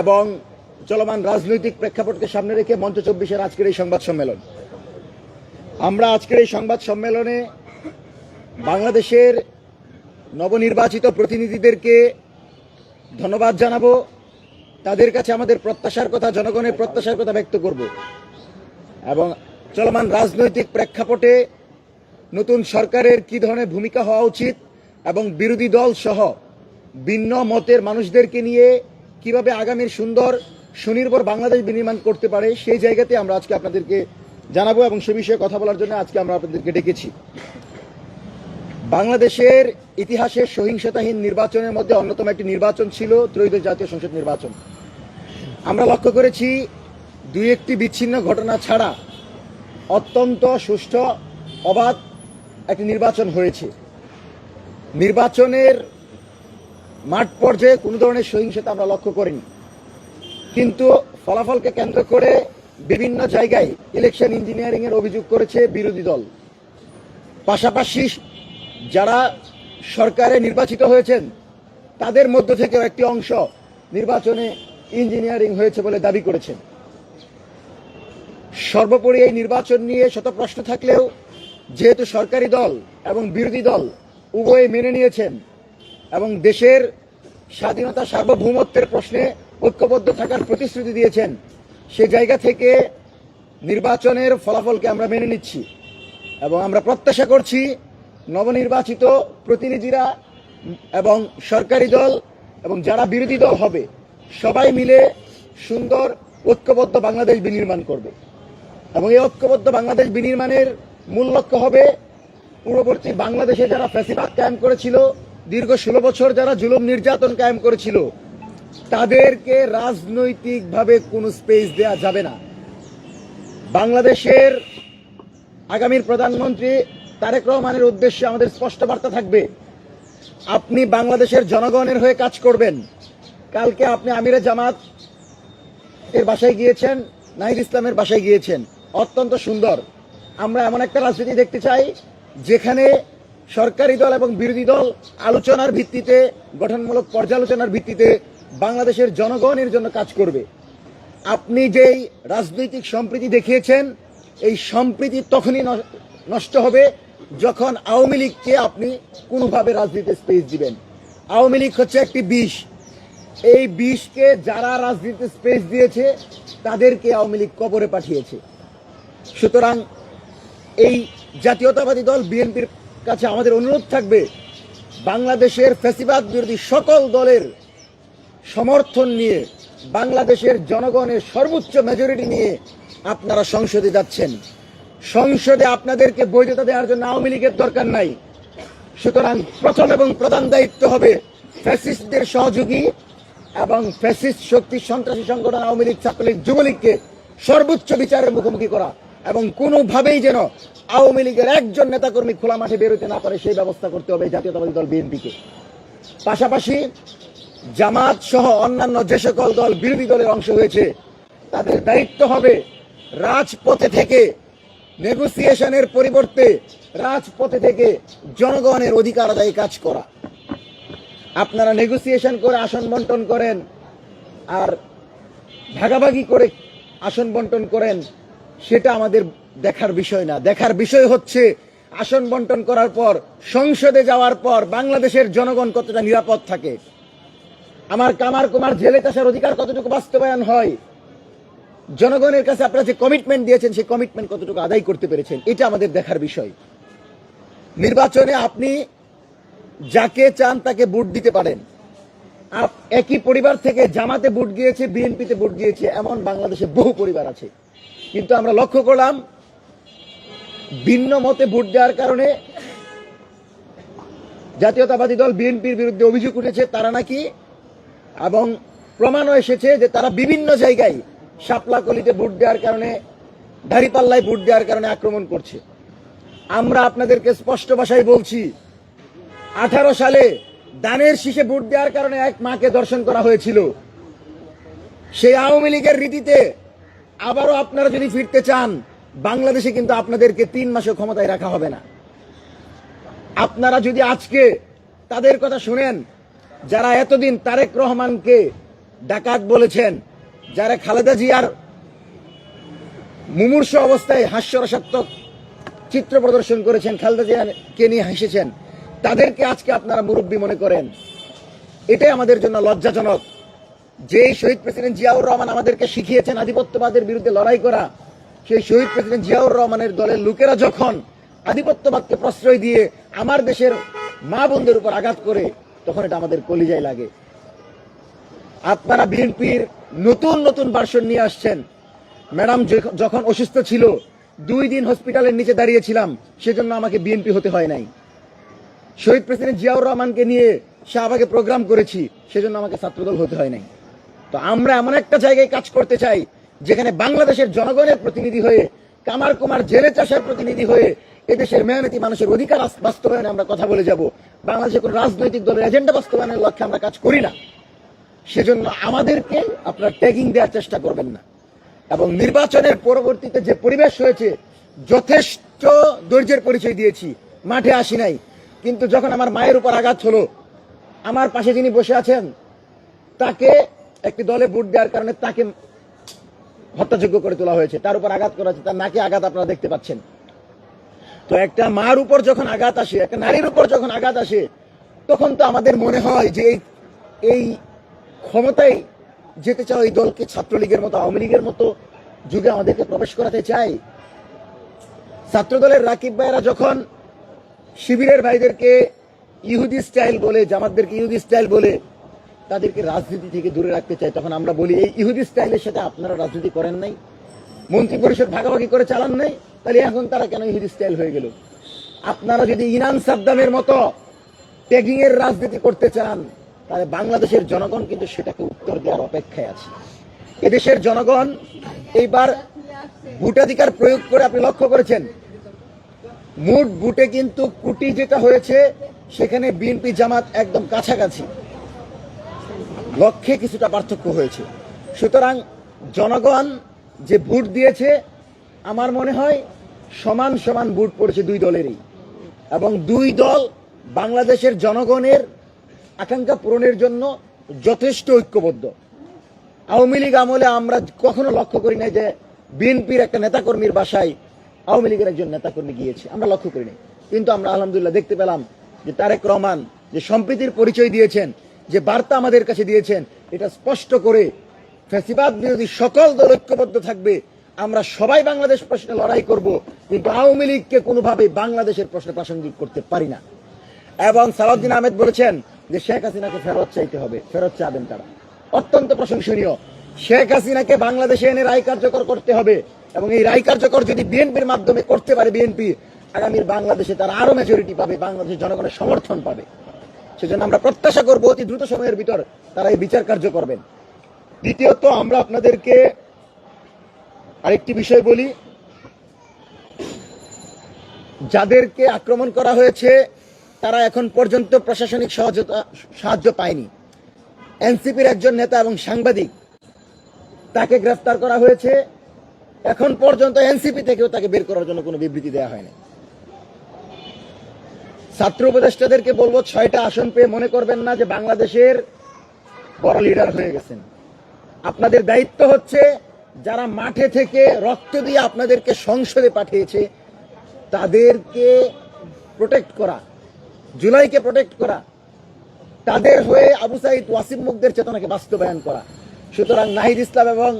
এবং চলমান রাজনৈতিক প্রেক্ষাপটকে সামনে রেখে মঞ্চ চব্বিশের আজকের এই সংবাদ সম্মেলন। আমরা আজকের এই সংবাদ সম্মেলনে বাংলাদেশের নবনির্বাচিত প্রতিনিধিদেরকে ধন্যবাদ জানাব। তাদের কাছে আমাদের প্রত্যাশার কথা, জনগণের প্রত্যাশার কথা ব্যক্ত করব। এবং চলমান রাজনৈতিক প্রেক্ষাপটে নতুন সরকারের কি ধরনের ভূমিকা হওয়া উচিত এবং বিরোধী দল সহ ভিন্ন মতের মানুষদেরকে নিয়ে কীভাবে আগামীর সুন্দর, সুনির্ভর বাংলাদেশ বিনির্মাণ করতে পারে সেই জায়গাতে আমরা আজকে আপনাদেরকে জানাব এবং সে বিষয়ে কথা বলার জন্য আজকে আমরা আপনাদেরকে ডেকেছি। বাংলাদেশের ইতিহাসের সহিংসতাহীন নির্বাচনের মধ্যে অন্যতম একটি নির্বাচন ছিল ত্রয়োদশ জাতীয় সংসদ নির্বাচন। আমরা লক্ষ্য করেছি, দুই একটি বিচ্ছিন্ন ঘটনা ছাড়া অত্যন্ত সুষ্ঠু, অবাধ একটি নির্বাচন হয়েছে। নির্বাচনের মাঠ পর্যায়ে কোনো ধরনের সহিংসতা আমরা লক্ষ্য করিনি। কিন্তু ফলাফলকে কেন্দ্র করে বিভিন্ন জায়গায় ইলেকশন ইঞ্জিনিয়ারিং এর অভিযোগ করেছে বিরোধী দল। পাশাপাশি যারা সরকারে নির্বাচিত হয়েছেন, তাদের মধ্য থেকেও একটি অংশ নির্বাচনে ইঞ্জিনিয়ারিং হয়েছে বলে দাবি করেছেন। সর্বোপরি এই নির্বাচন নিয়ে শত প্রশ্ন থাকলেও, যেহেতু সরকারি দল এবং বিরোধী দল উভয়ে মেনে নিয়েছেন এবং দেশের স্বাধীনতা সার্বভৌমত্বের প্রশ্নে ঐক্যবদ্ধ থাকার প্রতিশ্রুতি দিয়েছেন। সে জায়গা থেকে নির্বাচনের ফলাফলকে আমরা মেনে নিচ্ছি এবং আমরা প্রত্যাশা করছি নবনির্বাচিত প্রতিনিধিরা এবং সরকারি দল এবং যারা বিরোধী দল হবে, সবাই মিলে সুন্দর ঐক্যবদ্ধ বাংলাদেশ বিনির্মাণ করবে। এবং এই ঐক্যবদ্ধ বাংলাদেশ বিনির্মাণের মূল লক্ষ্য হবে পূর্ববর্তী বাংলাদেশে যারা ফ্যাসিবাদ কায়েম করেছিল দীর্ঘ ষোলো বছর যারা জুলুম নির্যাতন কায়েম করেছিল, তাদেরকে রাজনৈতিকভাবে কোনো স্পেস দেয়া যাবে না। বাংলাদেশের আগামীর প্রধানমন্ত্রী তারেক রহমানের উদ্দেশ্যে আমাদের স্পষ্ট বার্তা থাকবে, আপনি বাংলাদেশের জনগণের হয়ে কাজ করবেন। কালকে আপনি আমিরে জামাত এর বাসায় গিয়েছেন, নাহিদ ইসলামের বাসায় গিয়েছেন। অত্যন্ত সুন্দর। আমরা এমন একটা রাজনীতি দেখতে চাই, যেখানে সরকারি দল এবং বিরোধী দল আলোচনার ভিত্তিতে, গঠনমূলক পর্যালোচনার ভিত্তিতে বাংলাদেশের জনগণের জন্য কাজ করবে। আপনি যেই রাজনৈতিক সম্প্রীতি দেখিয়েছেন, এই সম্প্রীতি তখনই নষ্ট হবে যখন আওয়ামী লীগকে আপনি কোনোভাবে রাজনীতিতে স্পেস দিবেন। আওয়ামী লীগ হচ্ছে একটি বিষ। এই বিষকে যারা রাজনীতিতে স্পেস দিয়েছে, তাদেরকে আওয়ামী লীগ কবরে পাঠিয়েছে। সুতরাং এই জাতীয়তাবাদী দল, বিএনপির কাছে আমাদের অনুরোধ থাকবে, বাংলাদেশের ফ্যাসিবাদ বিরোধী সকল দলের সমর্থন নিয়ে বাংলাদেশের জনগণের সর্বোচ্চ মেজরিটি নিয়ে আপনারা সংসদে যাচ্ছেন। সংসদে আপনাদেরকে বৈধতা দেওয়ার জন্য আওয়ামী লীগের দরকার নাই। সুতরাং প্রথম এবং প্রধান দায়িত্ব হবে ফ্যাসিস্টদের সহযোগী এবং ফ্যাসিস্ট শক্তি সন্ত্রাসী সংগঠন আওয়ামী লীগ, ছাত্রলীগ, যুবলীগকে সর্বোচ্চ বিচারের মুখোমুখি করা। এবং কোনোভাবেই যেন আওয়ামী লীগের একজন নেতাকর্মী খোলা মাঠে বেরোতে না পারে, সেই ব্যবস্থা করতে হবে জাতীয়তাবাদী দল বিএনপিকে। পাশাপাশি জামাত সহ অন্যান্য যে সকল দল বিরোধী দলের অংশ হয়েছে, তাদের দায়িত্ব হবে রাজপথে থেকে নেগোসিয়েশনের পরিবর্তে রাজপথে থেকে জনগণের অধিকার আদায়ে কাজ করা। আপনারা নেগোসিয়েশন করে আসন বন্টন করেন আর ভাগাভাগি করে আসন বন্টন করেন সেটা আমাদের দেখার বিষয় না। দেখার বিষয় হচ্ছে, আসন বন্টন করার পর, সংসদে যাওয়ার পর বাংলাদেশের জনগণ কতটা নিরাপদ থাকে। আমার কামার কুমার জেলে চাষের অধিকার কতটুকু বাস্তবায়ন হয়? জনগণের কাছে আপনারা যে কমিটমেন্ট দিয়েছেন, সেই কমিটমেন্ট কতটুকু আদায় করতে পেরেছেন, এটা আমাদের দেখার বিষয়। নির্বাচনে আপনি যাকে চান তাকে ভোট দিতে পারেন। একই পরিবার থেকে জামাতে ভোট গিয়েছে, বিএনপিতে ভোট গিয়েছে, এমন বাংলাদেশে বহু পরিবার আছে। কিন্তু আমরা লক্ষ্য করলাম, ভিন্ন মতে ভোট দেওয়ার কারণে জাতীয়তাবাদী দল বিএনপির বিরুদ্ধে অভিযোগ উঠেছে তারা নাকি, এবং প্রমাণও এসেছে যে তারা বিভিন্ন জায়গায় শাপলাকলিতে ভোট দেওয়ার কারণে দাঁড়িপাল্লায় ভোট দেওয়ার কারণে আক্রমণ করছে। আমরা আপনাদেরকে স্পষ্ট ভাষায় বলছি, আঠারো সালে দানের শীষে ভোট দেওয়ার কারণে এক মাকে দর্শন করা হয়েছিল। সেই আওয়ামী লীগের রীতিতে আবারও আপনারা যদি ফিরতে চান, বাংলাদেশে কিন্তু আপনাদেরকে তিন মাসে ক্ষমতায় রাখা হবে না। আপনারা যদি আজকে তাদের কথা শুনেন, যারা এতদিন তারেক রহমানকে ডাকাত বলেছেন, যারা খালেদা জিয়ার মুমূর্ষ অবস্থায় হাস্যরসাত্মক চিত্র প্রদর্শন করেছেন, খালেদা জিয়াকে নিয়ে হেসেছেন, তাদেরকে আজকে আপনারা মুরব্বী মনে করেন। এটাই আমাদের জন্য লজ্জাজনক। যে শহীদ প্রেসিডেন্ট জিয়াউর রহমান আমাদেরকে শিখিয়েছেন আধিপত্যবাদের বিরুদ্ধে লড়াই করা, সেই শহীদ প্রেসিডেন্ট জিয়াউর রহমানের দলের লোকেরা যখন আধিপত্যবাদকে প্রশ্রয় দিয়ে আমার দেশের মা বোনদের উপর আঘাত করে, তখন এটা আমাদের কলিজায় লাগে। আপনারা বিএনপির নতুন নতুন ভার্সন নিয়ে আসছেন। ম্যাডাম যখন অসুস্থ ছিল, দুই দিন হসপিটালের নিচে দাঁড়িয়েছিলাম, সেজন্য আমাকে বিএনপি হতে হয় নাই। শহীদ প্রেসিডেন্ট জিয়াউর রহমানকে নিয়ে শাহবাগে প্রোগ্রাম করেছি, সেজন্য আমাকে ছাত্রদল হতে হয় নাই। তো আমরা এমন একটা জায়গায় কাজ করতে চাই, যেখানে বাংলাদেশের জনগণের প্রতিনিধি হয়ে, কামার কুমার জেলে চাষের প্রতিনিধি হয়ে, এদেশের মেহনতি মানুষের অধিকার বাস্তবায়নে আমরা কথা বলে যাব। বাংলাদেশের কোন রাজনৈতিক দলের এজেন্ডা বাস্তবায়নের লক্ষ্যে আমরা কাজ করি না। সেজন্য আমাদেরকে আপনারা ট্যাগিং দেওয়ার চেষ্টা করবেন না। এবং নির্বাচনের পরবর্তীতে যে পরিবেশ হয়েছে, যথেষ্ট ধৈর্যের পরিচয় দিয়েছি। মাঠে আসি নাই। কিন্তু যখন আমার মায়ের উপর আঘাত হলো, আমার পাশে যিনি বসে আছেন, তাকে একটি দলে ভোট দেওয়ার কারণে তাকে হত্যাযোগ্য করে তোলা হয়েছে। তার উপর আঘাত করা হয়েছে, তার নাকে আঘাত আপনারা দেখতে পাচ্ছেন। তো একটা মার উপর যখন আঘাত আসে, একটা নারীর উপর যখন আঘাত আসে, তখন তো আমাদের মনে হয় যে এই ক্ষমতায় যেতে চাও এই দলকে ছাত্রলীগের মতো, আওয়ামী লীগের মতো যুগে আমাদেরকে প্রবেশ করাতে চাই ছাত্রদলের রাকিব ভাইরা যখন শিবিরের ভাইদেরকে ইহুদি স্টাইল বলে, জামাতদেরকে ইহুদি স্টাইল বলে তাদেরকে রাজনীতি থেকে দূরে রাখতে চাই তখন আমরা বলি, এই ইহুদি স্টাইলের সাথে আপনারা রাজনীতি করেন নাই? মন্ত্রী পরিষদ ভাগাভাগি করে চালান নাই? তাহলে এখন তারা কেন ইহুদি স্টাইল হয়ে গেল? আপনারা যদি ইনান সাদ্দামের মতো ট্যাগিং এর রাজনীতি করতে চান, তাহলে বাংলাদেশের জনগণ কিন্তু সেটাকে উত্তর দেওয়ার অপেক্ষায় আছে। এদেশের জনগণ এইবার ভোটাধিকার প্রয়োগ করে আপনি লক্ষ্য করেছেন, মোট বুটে কিন্তু কুটি যেটা হয়েছে, সেখানে বিএনপি জামাত একদম কাছাকাছি। লক্ষ্যে কিছুটা পার্থক্য হয়েছে। সুতরাং জনগণ যে ভোট দিয়েছে, আমার মনে হয় সমান সমান ভোট পড়েছে দুই দলেরই। এবং দুই দল বাংলাদেশের জনগণের আকাঙ্ক্ষা পূরণের জন্য যথেষ্ট ঐক্যবদ্ধ। আওয়ামী লীগ আমলে আমরা কখনো লক্ষ্য করি নাই যে বিএনপির একটা নেতাকর্মীর বাসায় আওয়ামী লীগের একজন নেতাকর্মী গিয়েছে। আমরা লক্ষ্য করি নাই। কিন্তু আমরা আলহামদুলিল্লাহ দেখতে পেলাম যে তারেক রহমান যে সম্প্রীতির পরিচয় দিয়েছেন যে বার্তা আমাদের কাছে দিয়েছেন, এটা স্পষ্ট করে ফ্যাসিবাদ বিরোধী সকল দল ঐক্যবদ্ধ থাকবে, আমরা সবাই বাংলাদেশ প্রশ্নে লড়াই করব, কিন্তু আওয়ামী লীগকে কোনোভাবে বাংলাদেশের প্রশ্নে প্রাসঙ্গিক করতে পারি না। এবং সালাউদ্দিন আহমেদ বলেছেন যে শেখ হাসিনাকে ফেরত চাইতে হবে, ফেরত চাবেন তারা। অত্যন্ত প্রশংসনীয়। শেখ হাসিনাকে বাংলাদেশে এনে রায় কার্যকর করতে হবে, এবং এই রায় কার্যকর যদি বিএনপির মাধ্যমে করতে পারে বিএনপি, আগামীর বাংলাদেশে তারা আরও মেজরিটি পাবে, বাংলাদেশের জনগণের সমর্থন পাবে। সেজন্য আমরা প্রত্যাশা করব অতি দ্রুত সময়ের ভিতর তারা এই বিচার কার্য করবেন। দ্বিতীয়ত, আমরা আপনাদেরকে আরেকটি বিষয় বলি। যাদেরকে আক্রমণ করা হয়েছে, তারা এখন পর্যন্ত প্রশাসনিক সহজতা, সাহায্য পায়নি। এনসিপির একজন নেতা এবং সাংবাদিক তাকে গ্রেফতার করা হয়েছে। এখন পর্যন্ত এনসিপি থেকেও তাকে বের করার জন্য কোনো বিবৃতি দেওয়া হয়নি। ছাত্র উপদেষ্টাদেরকে বলব, ছয়টা আসন পেয়ে মনে করবেন না যে বাংলাদেশের বড় লিডার হয়ে গেছেন। আপনাদের দায়িত্ব হচ্ছে যারা মাঠে থেকে রক্ত দিয়ে আপনাদেরকে সংসদে পাঠিয়েছে, তাদেরকে প্রোটেক্ট করা, জুলাইকে প্রোটেক্ট করা, তাদের হয়ে আবু সাইদ ওয়াসিম মুখদের চেতনাকে বাস্তবায়ন করা। সুতরাং নাহিদ ইসলাম এবং